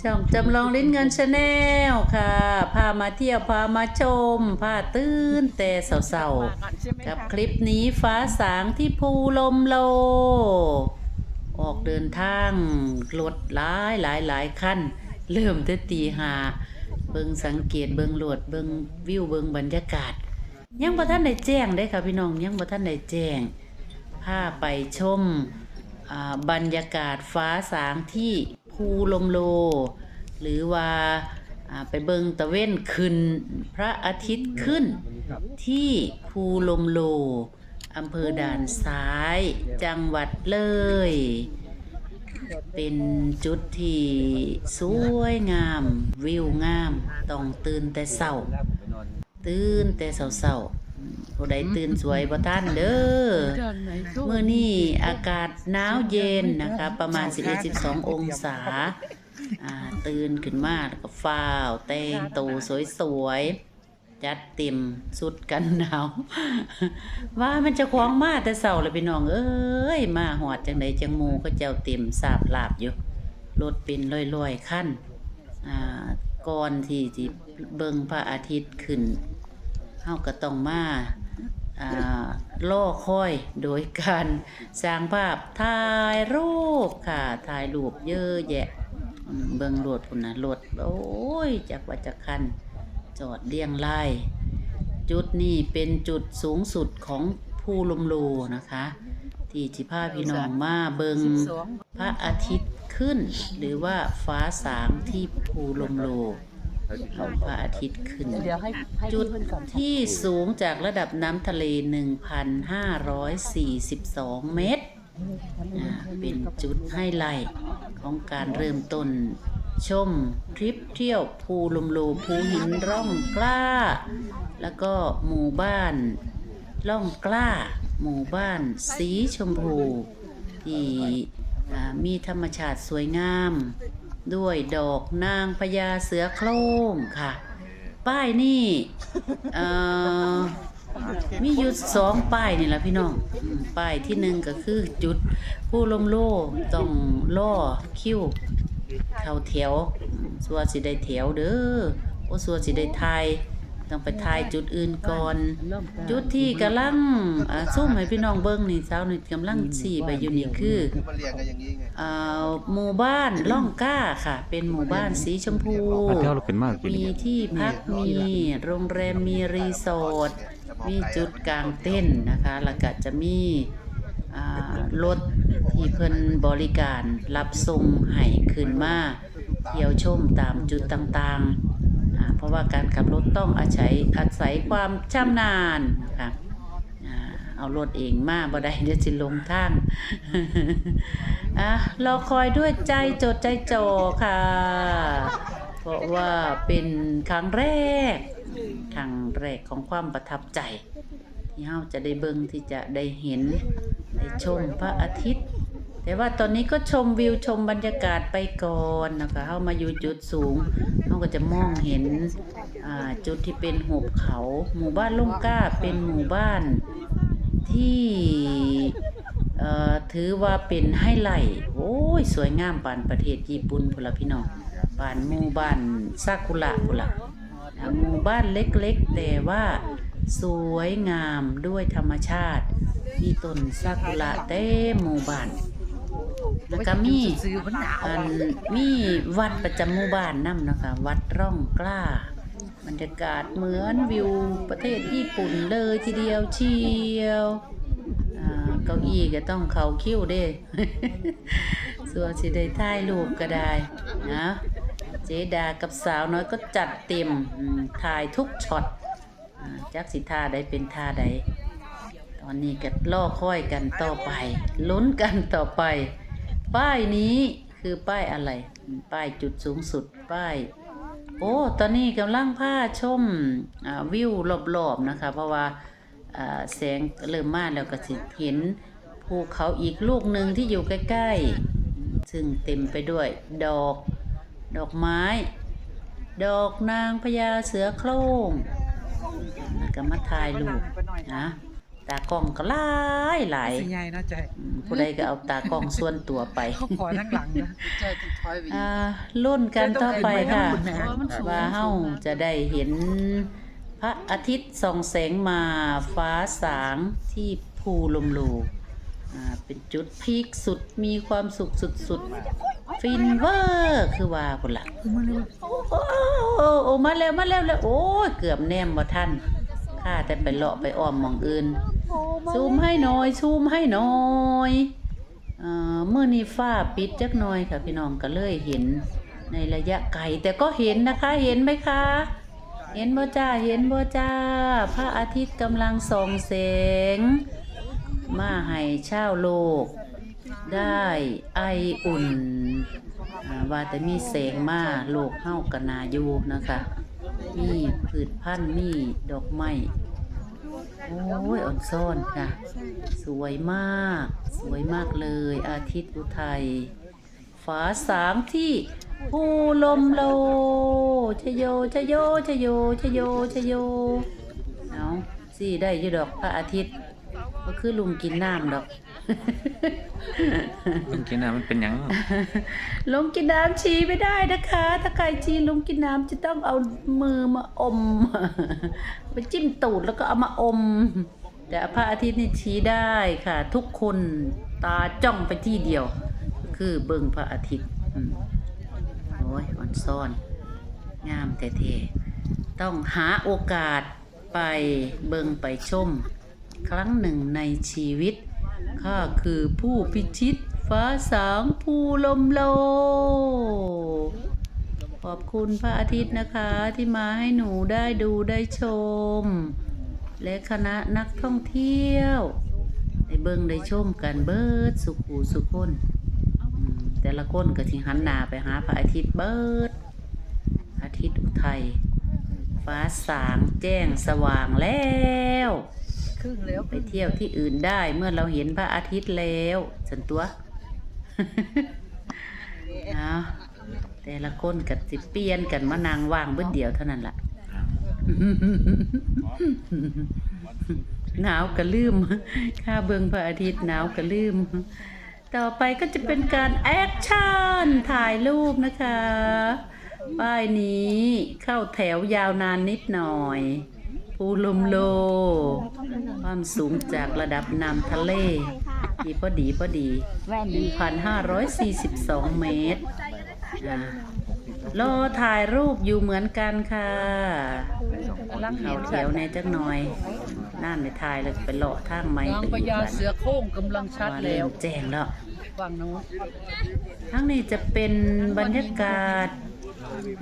ช่องจำลองลิ้นเงินชาแนลค่ะ พามาเที่ยว พามาชม พาตื้นแต่เสาๆกับคลิปนี้ฟ้าสางที่ภูลมโล ออกเดินทางรถหลายหลายหลายคันเริ่มแต่ตีหา เบิงสังเกตเบิงโหลดเบิงวิวเบิงบรรยากาศ ยังบ่ท่านได้แจ้งได้ค่ะพี่น้องยังบ่ท่านได้แจ้งพาไปชมอ่าบรรยากาศฟ้าสางที่ ภูลมโล หรือว่าไปเบิงตะเว้นขึ้น พระอาทิตย์ขึ้น ที่ภูลมโลอำเภอด่านซ้าย จังหวัดเลย เป็นจุดที่สวยงาม วิวงาม ต้องตื่นแต่เช้า ตื่นแต่เช้า ผู้ใดตื่นสวยบ่ท่านเด้อมื่อนี้อากาศหนาวเย็นนะคะ ประมาณ 11-12 องศาอ่าตื่นขึ้นมาแล้วก็ฟ้าวแต่งตัวสวยๆ จัดเต็มสุดกันหนาว ว่ามันจะคว้างมาแต่เสาเลยพี่น้องเอ้ย มาหอดจังใดจังมูก็เจ้าเต็มสาบลาบอยู่รถเป็นลอยๆขั้นอ่าก่อนที่ที่เบิ่งพระอาทิตย์ขึ้น เฮาก็ต้องมาอ่าล่อคอยโดยการสร้างภาพถ่ายรูปค่ะถ่ายรูปเยอะแยะอืมเบิ่งรถพุ่นน่ะรถโอ้ยจักว่าจักคันจอดเรียงรายจุดนี้เป็นจุดสูงสุดของภูลมโลนะคะ ที่จิพาพี่น้องมาเบิงพระอาทิตย์ขึ้น หรือว่าฟ้าสางที่ภูลมโล พระอาทิตย์ขึ้น เดี๋ยวให้ให้จุดพี่เพื่อนก่อนที่สูงจากระดับน้ำทะเล 1,542 เมตรอ่าเป็นจุดไฮไลท์ของการเริ่มต้น ชมทริปเที่ยวภูลมโลภูหินร่องกล้า แล้วก็หมู่บ้านร่องกล้า หมู่บ้านสีชมพูที่อ่ามีธรรมชาติสวยงาม ด้วยดอกนางพญาเสือโคร่งค่ะ ป้ายนี่เอ่อมีอยู่สองป้ายนี่แหละพี่น้องอืมป้ายที่หนึ่งก็คือจุดผู้ลมโลต้องล่อคิวเข้าแถวอืมสัวสิได้แถวเด้อโอ้สัวสิได้ทาย ต้องไปทายจุดอื่นก่อน จุดที่กำลังอ่าซุ่มให้พี่น้องเบิ่งนี่สาวนี่กำลังสี่ไปอยู่นี่คือคือมาเรียงกันอย่างนี้ไงอ่าหมู่บ้านล่องกล้าค่ะ เป็นหมู่บ้านสีชมพูมาเที่ยวเราขึ้นมากกินมีที่พักมีโรงแรมมีรีสอร์ทมีจุดกลางเต้นท์นะคะ แล้วก็จะมีอ่ารถที่เพิ่นบริการรับส่งให้ขึ้นมาเที่ยวชมตามจุดต่างๆอ่า เพราะว่าการขับรถต้องอาศัยอาศัยความชำนาญนะคะอ่าเอารถเองมาบ่ได้เดี๋ยวสิลงทางอะรอคอยด้วยใจจดใจจ่อค่ะ เพราะว่าเป็นครั้งแรกครั้งแรกของความประทับใจที่เฮาจะได้เบิ่งที่จะได้เห็นได้ชมพระอาทิตย์ แต่ว่าตอนนี้ก็ชมวิวชมบรรยากาศไปก่อนนะคะเฮามาอยู่จุดสูงเฮาก็จะมองเห็นจุดที่เป็นหุบเขา หมู่บ้านลุ่มกล้าเป็นหมู่บ้านที่ถือว่าเป็นไฮไลท์โอ้ย สวยงามปานประเทศญี่ปุ่นพุละพี่น้องปานหมู่บ้านซากุระพุละหมู่บ้านเล็กๆ แต่ว่าสวยงามด้วยธรรมชาติ มีต้นซากุระเต็มหมู่บ้าน แล้วก็มีซื้อมันหนาวอันมีวัดประจำหมู่บ้านนํนะคะวัดร่องกล้า บรรยากาศเหมือนวิวประเทศญี่ปุ่นเลยทีเดียวเชียวอ่าเก้าอี้ก็ต้องเขาคิ้วเด้ ส่วนสิได้ถ่ายรูปก็ได้นะเจดากับสาวน้อยก็จัดเต็มอืมถ่ายทุกช็อตอ่าจักสิท่าใดเป็นท่าใด ตอนนี้ก็ล่อค่อยกันต่อไปลุ้นกันต่อไป ป้ายนี้คือป้ายอะไร ป้ายจุดสูงสุดป้าย โอ้ ตอนนี้กำลังพาชมอ่าวิวรอบๆนะคะ เพราะว่าแสงเริ่มมาแล้วก็สิเห็นภูเขาอีกลูกหนึ่งที่อยู่ใกล้ๆ ซึ่งเต็มไปด้วยดอก ดอกไม้ ดอกนางพญาเสือโคร่งแล้วก็มาถ่ายรูปนะ ตากล้องก็หลายหลายสิใหญ่เนาะใจอืมผู้ใดก็เอาตากล้องส่วนตัวไปเขาขอทั้งหลังนะ ใจต้องถอยไปอีกอ่ารุ่นกันต่อไปค่ะคุณแม่ว่าเฮาจะได้เห็นพระอาทิตย์ส่องแสงมาฟ้าสางที่ภูลมลูอ่าเป็นจุดพีคสุดมีความสุขสุดๆ ฟินเวอร์คือว่าพุ่นละคือมาเลยโอ้โอ้โอ้โอ้มาแล้วมาแล้วแล้วโอ้ยเกือบแนมบ่ทันข้าแต่ไปเลาะไปอ้อมหมองอื่น ซูมให้หน่อยซูมให้หน่อยเอ่อเมื่อนี้ฟ้าปิดจักหน่อยค่ะพี่น้องก็เลยเห็นในระยะไกลแต่ก็เห็นนะคะเห็นไหมคะ เห็นบ่จ้าเห็นบ่จ้า พระอาทิตย์กำลังส่องแสง มาให้ชาวโลก ได้ไออุ่นอ่าว่าแต่มีแสงมาโลกเฮากันนาอยู่นะคะ มีพืชพันธุ์มีดอกไม้ โอ้ยอ่อนซ่อนค่ะ สวยมาก สวยมากเลย อาทิตย์อุทัยฝาสามที่ภูลมโลชโยชโยชโยชโยชโยเนาะสี่ได้ยี่ดอกพระอาทิตย์ คือลุงกินน้ำดอก ลุงกินน้ำมันเป็นหยังลุงกินน้ำชีไม่ได้นะคะ ถ้าใครชีลุงกินน้ำจะต้องเอามือมาอม ไปจิ้มตูดแล้วก็เอามาอม แต่พระอาทิตย์นี่ชี้ได้ค่ะ ทุกคนตาจ้องไปที่เดียว คือเบิ่งพระอาทิตย์อืมโอ้ยอ่อนซ่อน งามแท้ๆต้องหาโอกาสไปเบิ่งไปชม ครั้งหนึ่งในชีวิต ข้าคือผู้พิชิตฟ้าสางภูลมโล ขอบคุณพระอาทิตย์นะคะที่มาให้หนูได้ดูได้ชม และคณะนักท่องเที่ยวได้เบิ่งได้ชมกันเบิดสุขูสุขคนแต่ละคนก็สิหันหน้าไปหาพระอาทิตย์เบิด อาทิตย์อุทัยฟ้าสางแจ้งสว่างแล้ว ครึ่งแล้วไปเที่ยวที่อื่นได้เมื่อเราเห็นพระอาทิตย์แล้วสันตัวเอาแต่ละคนกับสิเปลี่ยนกันมานางว่างเบิ้เดียวเท่านั้นล่ะหนาวก็ลืมค่าเบิงพระอาทิตย์หนาวก็ลืม ต่อไปก็จะเป็นการแอคชั่นถ่ายรูปนะคะ ป้ายนี้เข้าแถวยาวนานนิดหน่อย ภูลมโล ความสูงจากระดับน้ำทะเล ดีพอดีพอดี1,542 เมตรอ่ารอถ่ายรูปอยู่เหมือนกันค่ะเขาแถวในจักหน่อยนั่นในถ่ายแล้วไปเลาะทางไม้นางไปพอีกญาวันเสือโคร่งกำลังชัดว่าแล้เริ่วมแจ้งแล้วฝั่งโน้นทั้งนี้จะเป็นบรรยากาศ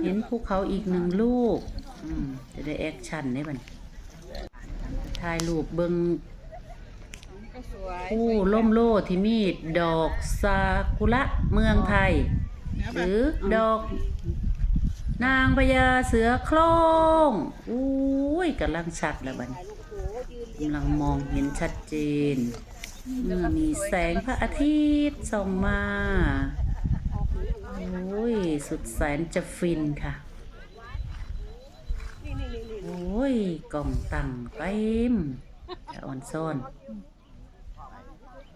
เห็นภูเขาอีกหนึ่งลูกอืมจะได้แอคชั่นได้บัดน ถ่ายรูปเบิงผู้ล่มโลที่มีดอกซากุระเมืองไทย หรือดอก นางพญาเสือโคร่งอุ้ยกำลังชัดแล้วบัดนกำลังมองเห็นชัดเจนเมื่อมีแสงพระอาทิตย์ส่องมา โอ้ย สุดแสนจะฟินค่ะโอ้ ยกล่องตังเต็มจะอ่อนซ่อน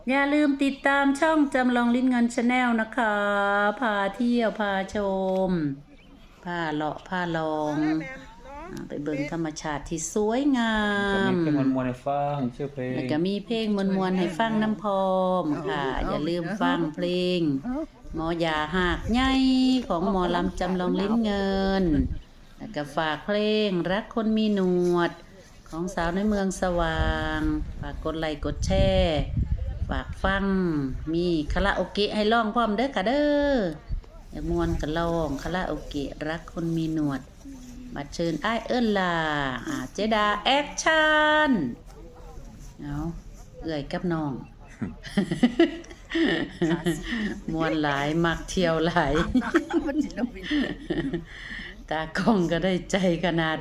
อย่าลืมติดตามช่องจำลองลิ้นเงินชาแนลนะคะ พาเที่ยวพาชม พาเลาะพาลองอ่าไปเบิ่งธรรมชาติที่สวยงาก็มมีเพลงมวนๆให้ฟังชื่อเพลงแล้วก็มีเพลงมวนๆให้ฟังน้ำพอมค่ะ อย่าลืมฟังเพลง หมอยาหากใหญ่ของหมอลำจำลองลิ้นเงิน แล้วก็ฝากเพลงรักคนมีหนวด ของสาวในเมืองสว่าง ฝากกดไลค์กดแชร์ฝากฟัง มีคาราโอเกะให้ร้องพร้อมเด้อค่ะเด้ออยากมวนก็ร้องคาราโอเกะรักคนมีหนวดมาเชิญไอ้ายเอิ้นล่ะอ่าเจดาแอคชั่นเอาเอื่อยกับน้อง มวนหลาย มักเที่ยวหลาย มันจิตวิญ ตากล้องก็ได้ใจขนาด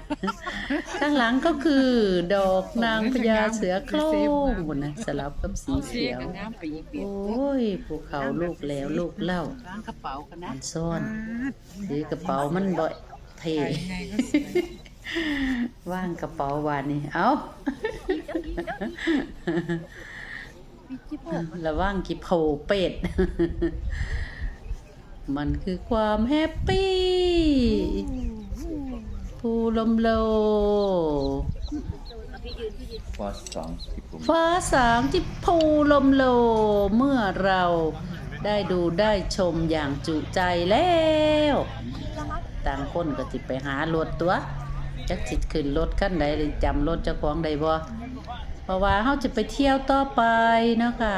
ข้างหลังก็คือดอกนางพญาเสือโคร่งบนนะสลับกับสีเสีเขียยวกันน้ำไปอีกเปียโอ้ยภูเขาลูกแล้วลูกเล่าล้างกระเป๋ากันนะมันซ่อนถือกระเป๋ามันบ่อยเท่ใหญ่ก็สวยว่างกระเป๋าวานนี่เอ้าระว่างกิโพเป็ด มันคือความแฮปปี้ภูลมโลฟอสสองที่ผมฟ้าสางที่ภูลมโล เมื่อเราได้ดูได้ชมอย่างจุใจแล้ว ต่างคนก็จิไปหารถตัวจักจิตขึ้นรถขั้นใดหรือจำรถเจ้าของใดบ่เพราะว่าเขาจะไปเที่ยวต่อไปเนาะค่ะ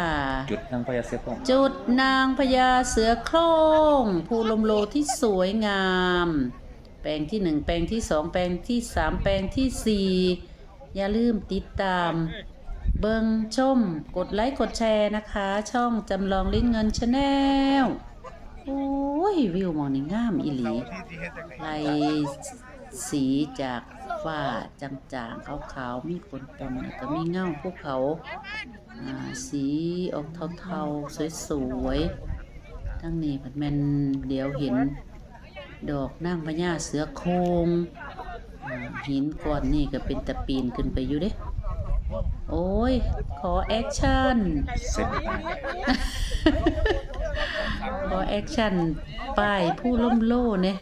จ ดทางพยาเสียพงจุดนางพญาเสือโคร่งภูลมโลที่สวยงาม แปลงที่หนึ่งแปลงที่สองแปลงที่สามแปลงที่สี่อย่าลืมติดตาม เบิงชม กดไลค์กดแชร์นะคะ ช่องจำลองลิ้นเงินชาแนลโอ้ย วิวหมองนี่งามอีหลีลายสีจาก ฝ้าจางๆขาวๆมีฝนตกแล้วก็มีเงาภูเขาสีออกเทาๆสวยๆทั้งนี้ผัดแมนเดี๋ยวเห็นดอกนางพญาเสือโคร่งหินก้อนนี่ก็เป็นตะปีนขึ้นไปอยู่เด้โอ้ย ขอแอคชั่น ขอแอคชั่นป้ายผู้ล่มโล่เนี่ย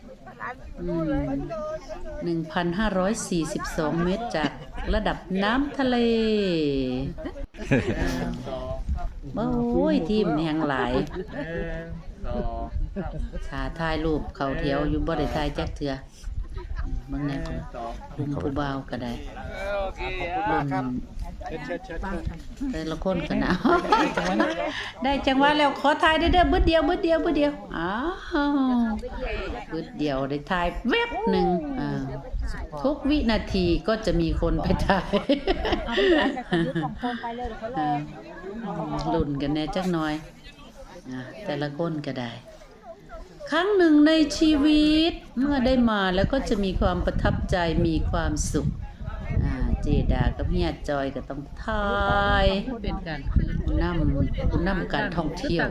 หนึ่งพันห้าร้อยสี่สิบสองเมตรจากระดับน้ำทะเลโอ้ยทีมนี่ยังหลายขาถ่ายรูปเขาเที่ยวอยู่บ่ได้ถ่ายจักเถื่อเบางแน่ก็ลุมผู้บ่าวก็ได้รุ่นแต่ละคนก็หนาวได้จังหวะแล้วขอถ่ายได้เด้อบึดเดียวบึดเดียวบึดเดียวอ้าวบึดเดียวได้ถ่ายแวบหนึ่งอ่าทุกวินาทีก็จะมีคนไปถ่ายอ่าลุ่นกันแน่จักหน่อยอ่าแต่ละคนก็ได้ ครั้งหนึ่งในชีวิต เมื่อได้มาแล้วก็จะมีความประทับใจมีความสุขเจดากับเฮียจอยก็ต้องทายเป็นการนำผู้นำการท่องเที่ยว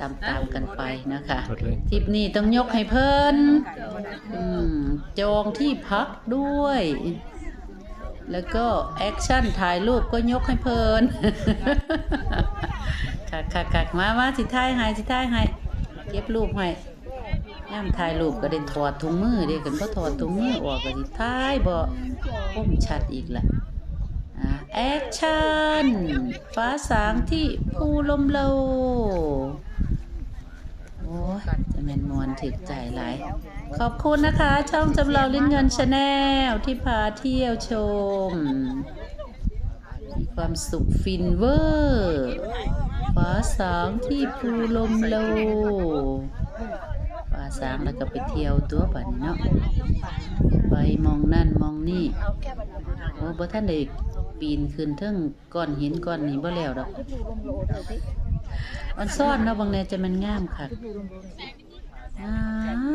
ตามตามกันไปนะคะทริปนี้ต้องยกให้เพิ่นจองที่พักด้วย แล้วก็แอคชั่นถ่ายรูปก็ยกให้เพิ่นคักคักคักมามาสิถ่ายให้สิถ่ายให้ เก็บรูปให้ย่ามถ่ายรูปก็ได้ถอดถุงมือเด้กันบ่ถอดถุงมือออกก็สิถ่ายบ่คมชัดอีกละแอคชั่นฟ้าสางที่ภูลมโลโอ้ยจะแม่นมวนถึกใจหลาย ขอบคุณนะคะ ช่องจำลองลิ้นเงินชาแนลที่พาเที่ยวชม มีความสุขฟินเวอร์าสางที่ภูลมโลฟ้าสางแล้วก็ไปเที่ยวตัวปันเนาะไปมองนั่นมองนี่โอ้บ่ท่านได้ปีนขึ้นเทิงก้อนหินก้อนนี้บ่แล้วดอกมันซ่อนเนาะบางแนจะมันงามค่ะง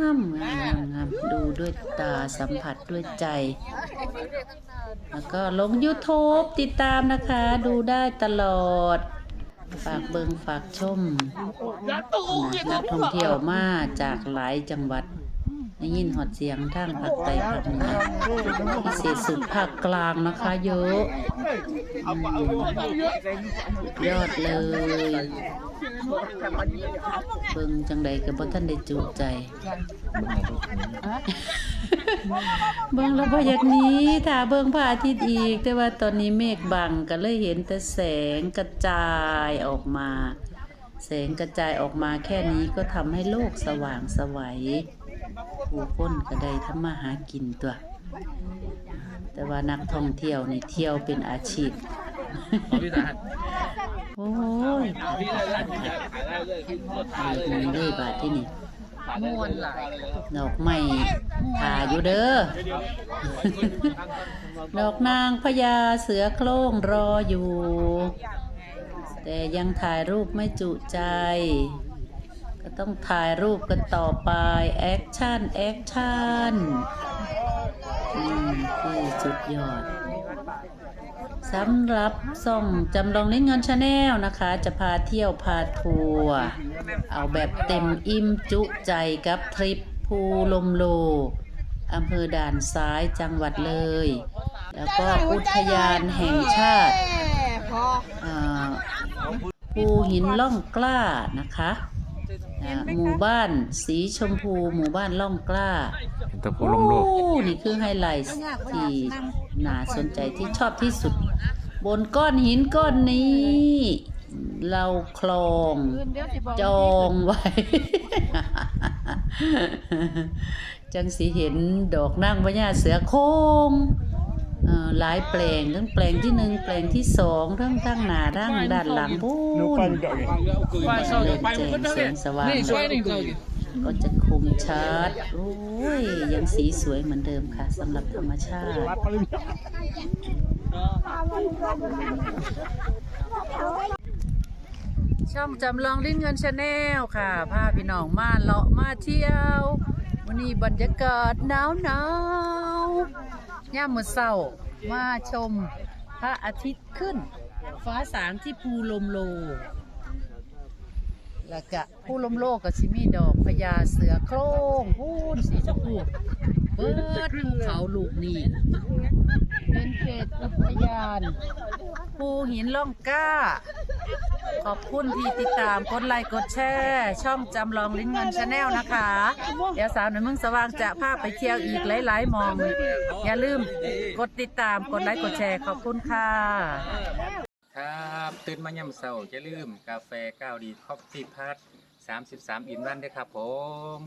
ามงามงามดูด้วยตาสัมผัสด้วยใจ แล้วก็ลง YouTube ติดตามนะคะ ดูได้ตลอด ฝากเบิงฝากชมนักท่องเที่ยวมาจากหลายจังหวัด ได้ยินหอดเสียงทางภาคใต้ภาคเหนือพิเศษสุดภาคกลางนะคะเยอะ ยอดเลยเบิ่งจังใดก็บ่ทันได้จุใจ เบิ่งแล้วบ่อยากหนี้ถ้าเบิ่งพระอาทิตย์อีก แต่ว่าตอนนี้เมฆบังก็เลยเห็นแต่แสงกระจายออกมา แสงกระจายออกมาแค่นี้ก็ทำให้โลกสว่างสวัย ผู้คนก็ได้ทำมาหากินตัว แต่ว่านักท่องเที่ยวนี่เที่ยวเป็นอาชีพ โอ้ยเงินเลยบาทที่นี่มวนหลายดอกไม้ทาอยู่เด้อ ดอกนางพญาเสือโคร่งรออยู่ แต่ยังถ่ายรูปไม่จุใจ ต้องถ่ายรูปกันต่อไป แอคชั่น แอคชั่นอืมคือสุดยอดสำหรับส่องจำลองเล่นเงินชาแนลนะคะ จะพาเที่ยวพาทัวร์เอาแบบเต็มอิ่มจุใจกับทริปภูลมโลอำเภอด่านซ้ายจังหวัดเลย แล้วก็อุทยานแห่งชาติพออ่าภูหินล่องกล้านะคะ อ่าหมู่บ้านสีชมพู หมู่บ้านล่องกล้าตะพูลมโลก โอ้นี่คือไฮไลท์ที่น่าสนใจที่ชอบที่สุด บนก้อนหินก้อนนี้ เราคลอง คืนเดียวสิบอกจองไว้ จังสีเห็นดอกนั่งพญาเสือโคร่งเอ่อ หลายแปลงทั้งแปลงที่หนึ่งแปลงที่สองทั้งทั้งหน้าทั้งด้านหลังพูนแจ้งแสงสว่างก็จะคมชัดโอ้ยยังสีสวยเหมือนเดิมค่ะสำหรับธรรมชาติช่องจำลองลิ้นเงินชาแนลค่ะพาพี่น้องมาเลาะมาเที่ยว วันนี้บรรยากาศหนาวหนาว ย่ามมือเศร้ามาชมพระอาทิตย์ขึ้น ฟ้าสางที่ภูลมโล แล้วก็ภูลมโลก็สิมีดอกพญาเสือโคร่งพูนสีชมพูเบิดภูเขาลูกนี้เป็นเขตอุทยาน ภูหินล่องกล้า ขอบคุณที่ติดตามกดไลค์กดแชร์ช่องจำลองลิ้นเงินชาแนลนะคะ เดี๋ยวสาวหนุ่ยเมึงสว่างจะพาไปเที่ยวอีกหลายๆมอง อย่าลืมกดติดตามกดไลค์กดแชร์ขอบคุณค่ะ ครับตื่นมายามเช้าอย่าลืมกาแฟก้าวดีคอฟฟี่พัท33 อินวันด้วยครับผม